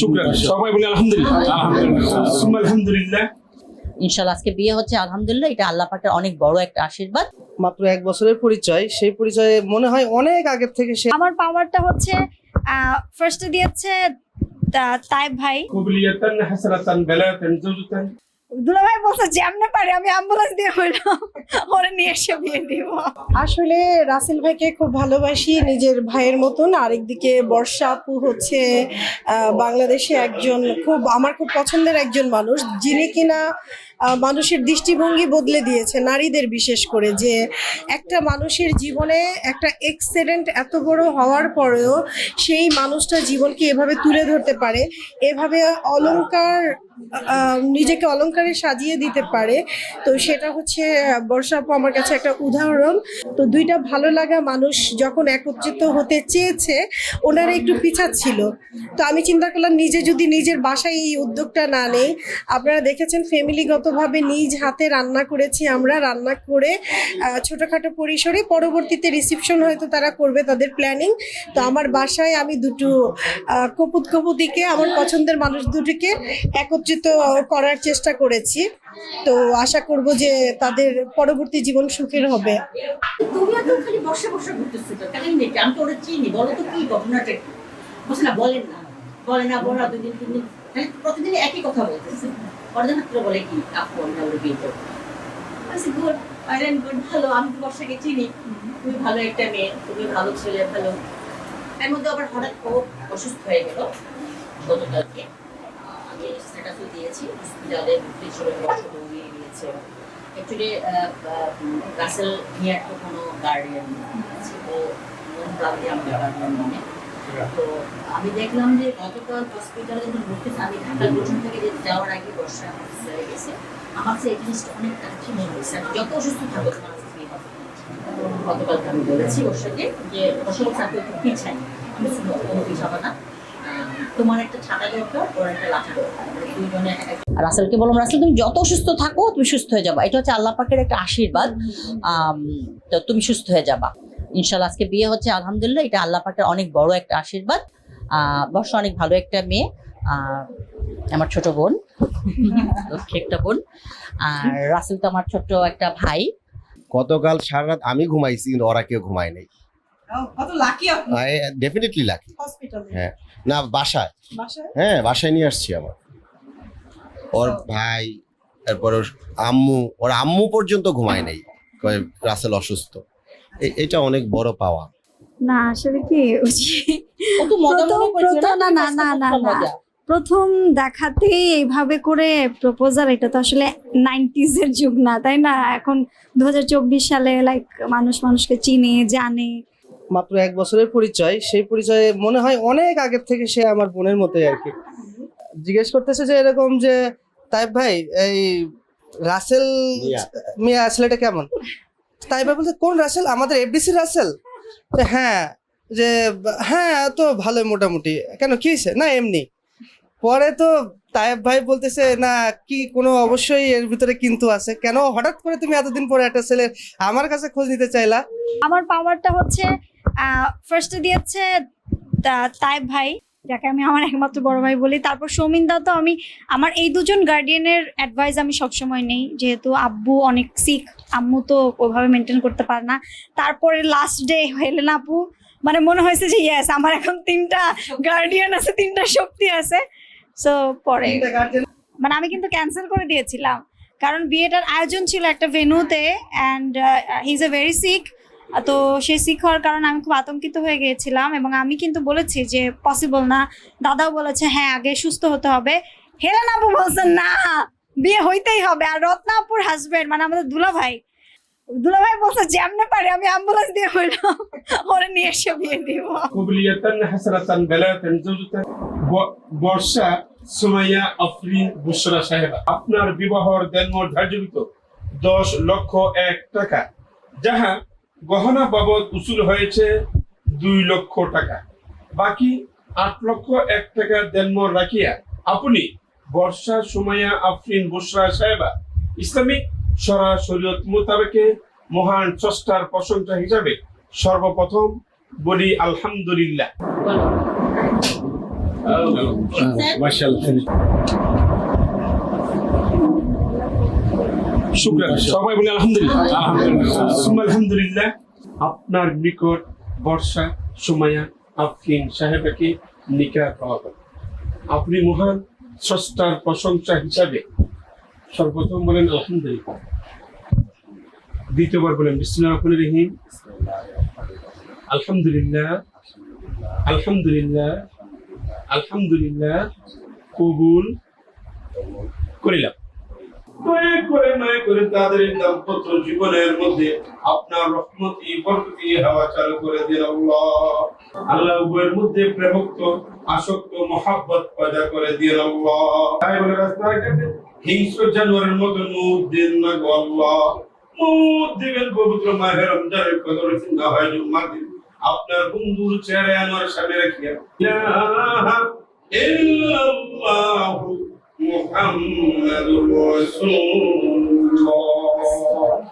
শুক্রান সবাই বলি আলহামদুলিল্লাহ। আলহামদুলিল্লাহ। ইনশাল্লাহ আজকে বিয়ে হচ্ছে আলহামদুলিল্লাহ। এটা আল্লাহ পাকের অনেক বড় একটা আশীর্বাদ। মাত্র এক বছরের পরিচয় সেই পরিচয়ে মনে হয় অনেক আগের থেকে সে আমার পাওয়ারটা হচ্ছে ফার্স্টে দিয়েছে তাইব ভাই। দুলাভাই বলছে যেমনে পারে, আমি অ্যাম্বুলেন্স দিয়ে হইলাম। ওরে নিয়ে এসে, বিয়ে দিব। আসলে রাসেল ভাইকে খুব ভালোবাসি, নিজের ভাইয়ের মতন। আরেকদিকে বর্ষা আপু হচ্ছে বাংলাদেশে একজন খুব, আমার খুব পছন্দের একজন মানুষ, যিনি কিনা মানুষের দৃষ্টিভঙ্গি বদলে দিয়েছে নারীদের বিশেষ করে যে একটা মানুষের জীবনে একটা এক্সিডেন্ট এত বড় হওয়ার পরেও সেই মানুষটা জীবনকে এভাবে তুলে ধরতে পারে এভাবে অলংকার আহ, নিজেকে অলংকারে সাজিয়ে দিতে পারে। তো সেটা হচ্ছে আহ, বর্ষা আপু আমার কাছে একটা উদাহরণ। তো দুইটা ভালো লাগা মানুষ যখন একত্রিত হতে চেয়েছে ওনারা একটু পিছাচ্ছিল। তো আমি চিন্তা করলাম নিজে যদি নিজের বাসায় এই উদ্যোগটা না নেই আপনারা দেখেছেন ফ্যামিলিগতভাবে নিজ হাতে রান্না করেছি আমরা, রান্না করে ছোটখাটো পরিসরে পরবর্তীতে রিসিপশন হয়তো তারা করবে তাদের প্ল্যানিং তো আমার বাসায় আমি দুটো কপুত কপুতিকে, আমার পছন্দের মানুষ দুটিকে একত্রিত করার চেষ্টা করেছি। তো আশা করব যে তাদের পরবর্তী জীবন সুখের হবে। তুমি তো খালি বসে বসে ঘুরতেছো তো আমি তো ওরা চিনি, বলো তো কি ঘটনাটা না, বলেন না। বলে না, বলা দুই দিন, তিন দিন প্রতিদিন একই কথা বলতেছে। অর্ধেক মাত্র বলে কি, আপু, আমি না বিয়ে করব। গুড আইলেন গুড, ভালো, আমি তো বর্ষাকে চিনি। তুমি ভালো একটা মেয়ে, তুমি ভালো ছেলে, ভালো। এর মধ্যে আবার হঠাৎ ও অসুস্থ হয়ে গেল। গতকালকে আমি স্ট্যাটাসও দিয়েছি। হসপিটালে ভর্তি ছিল নিয়ে নিয়েছে অ্যাকচুয়ালি রাসেল নিয়ার তো কোনো গার্ডিয়ান আছে। তো মোহনবাবি আমার গার্ডিয়ান মানে। তো আমি দেখলাম যে গতকাল হসপিটালে যখন ভর্তি আমি ঢাকা লোচন থেকে যে যাওয়ার আগে বর্ষা হয়ে গেছে আমার কাছে এই জিনিসটা অনেক কাছে মনে হয়েছে। আমি যত অসুস্থ থাকব। গতকালকে আমি বলেছি ওর সাথে যে একটু পিছাই আমি কোনো পিছাবো না। তোমার একটা ছাতা দরকার ওর একটা লাঠি দরকার। আমরা দুইজনে এক- রাসেলকে বললাম রাসেল তুমি যত সুস্থ থাকো তুমি সুস্থ হয়ে যাবা। এটা হচ্ছে আল্লাহ পাকের একটা আশীর্বাদ। তো তুমি সুস্থ হয়ে যাবা। ইনশাল্লাহ আজকে বিয়ে হচ্ছে আলহামদুলিল্লাহ। এটা আল্লাহ পাকের অনেক বড় একটা আশীর্বাদ। আহ, বর্ষ অনেক ভালো একটা মেয়ে আমার ছোট বোন একটা বোন। আর রাসেল তো আমার ছোট একটা ভাই। গতকাল সারা রাত আমি ঘুমাইছি কিন্তু ওরা কেউ ঘুমায় নাই। ডেফিনেটলি লাকি হ্যাঁ। না বাসায়। হ্যাঁ বাসায় নিয়ে আসছি আমার ওর ভাই তারপর ওর আম্মু ওর আম্মু পর্যন্ত ঘুমায় নাই। রাসেল অসুস্থ। এটা অনেক বড় পাওয়া। না আসলে কি না, না, না, না, না। প্রথম দেখাতেই এইভাবে করে প্রপোজাল এটা তো আসলে নাইনটিজ এর যুগ না তাই না? এখন দুহাজার চব্বিশ সালে লাইক মানুষ মানুষকে চিনে জানে। মাত্র এক বছরের পরিচয় সেই পরিচয়ে মনে হয় অনেক আগের থেকে সে আমার বোনের মতোই আর কি। জিজ্ঞেস করতেছে যে এরকম যে তাইব ভাই এই রাসেল মিয়া। মিয়া ছেলেটা কেমন? তাইব ভাই বলতে কোন রাসেল আমাদের এফডিসি রাসেল হ্যাঁ। যে হ্যাঁ তো ভালো মোটামুটি। কেন, কি হয়েছে? না, এমনি। পরে তো তাইব ভাই বলতেছে, না, কি কোনো অবশ্যই এর ভিতরে কিন্তু আছে। কেন, হঠাৎ করে তুমি এতদিন পরে একটা ছেলের আমার কাছে খোঁজ নিতে চাইলা? আমার পাওয়ারটা হচ্ছে ফার্স্টে দিয়েছে, তা- তাইব ভাই। যাকে আমি আমার একমাত্র বড় ভাই বলি। তারপর সৌমিন দা তো আমি আমার এই দুজন গার্ডিয়ানের অ্যাডভাইস আমি সবসময় নেই। যেহেতু আব্বু অনেক সিক আম্মু তো ওভাবে মেনটেন করতে পারে না। তারপরে লাস্ট ডে হেলেন আপু। মানে মনে হয়েছে যে ইয়েস আমার এখন তিনটা গার্ডিয়ান আছে তিনটা শক্তি আছে। সো পরে। মানে আমি কিন্তু ক্যান্সেল করে দিয়েছিলাম। কারণ বিয়েটার আয়োজন ছিল একটা ভেনুতে and he is a very sick তো সেই সিক হওয়ার কারণে আমি খুব আতঙ্কিত হয়ে গিয়েছিলাম এবং আমি কিন্তু বলেছি যে পসিবল না। দাদাও বলেছে হ্যাঁ আগে সুস্থ হতে হবে। হেলেন আপু বলছেন, না, বিয়ে হইতেই হবে। আর রত্না আপুর হাজবেন্ড মানে আমাদের দুলা ভাই দুলা ভাই বলছে, যেমনে পারে আমি অ্যাম্বুলেন্স দিয়ে হইলাম, ওরে নিয়ে এসে বিয়ে দিব। কবলিয়াতান হাসানাতান বেলায়াতান জৌজুতান বর্ষা, সুমাইয়া আফরিন বুশরা সাহেবা, আপনার বিবাহর দেনমোর ধার্যবিত। দশ লক্ষ এক টাকা। যাহা গহনা বাবদ উসুল হয়েছে দুই লক্ষ টাকা। বাকি আট লক্ষ এক টাকা দেনমোর রাখিয়া আপনি বর্ষা সুমাইয়া আফরিন বুশরা সাহেবা ইসলামিক সরা শরীয়ত মোতাবেকে মহান স্রষ্টার প্রশংসা হিসাবে সর্বপ্রথম বলি আলহামদুলিল্লাহ। শুকরান সবাই বলে আলহামদুলিল্লাহ। আলহামদুলিল্লাহ। আলহামদুলিল্লাহ। আপনার নিকট বর্ষা সুমাইয়া আফকিন সাহেবাকে নিকাহ করা হবে আপনি মহান স্রষ্টার প্রশংসা হিসাবে সর্বপ্রথম বলেন আলহামদুলিল্লাহ। দ্বিতীয়বার বলেন বিসমুল্লাহ রহমান রহিম। আলহামদুলিল্লাহ আলহামদুলিল্লাহ আলহামদুলিল্লাহ কবুল করিলাম। দয়া করে মায়া করে তাদের দাম্পত্য জীবনের মধ্যে আপনার রহমতি, বরকতি, হাওয়া চালু করে দিন আল্লাহ। আল্লাহ উভয়ের মধ্যে প্রেমক্ত, আসক্ত, মহাব্বত পয়দা করে দিন আল্লাহ। তাই বলে রাস্তাঘাটে হিংস্র জানোয়ারের মতো মুখ দিন না গো আল্লাহ। মুখ দিবেন পবিত্র মাহের রমজানের কদর চিন্তা হয় জুম্মা দিন। আপনার বন্ধুর চেহারা আমার সামনে রাখিয়া, ইলাহা محمد رسول الله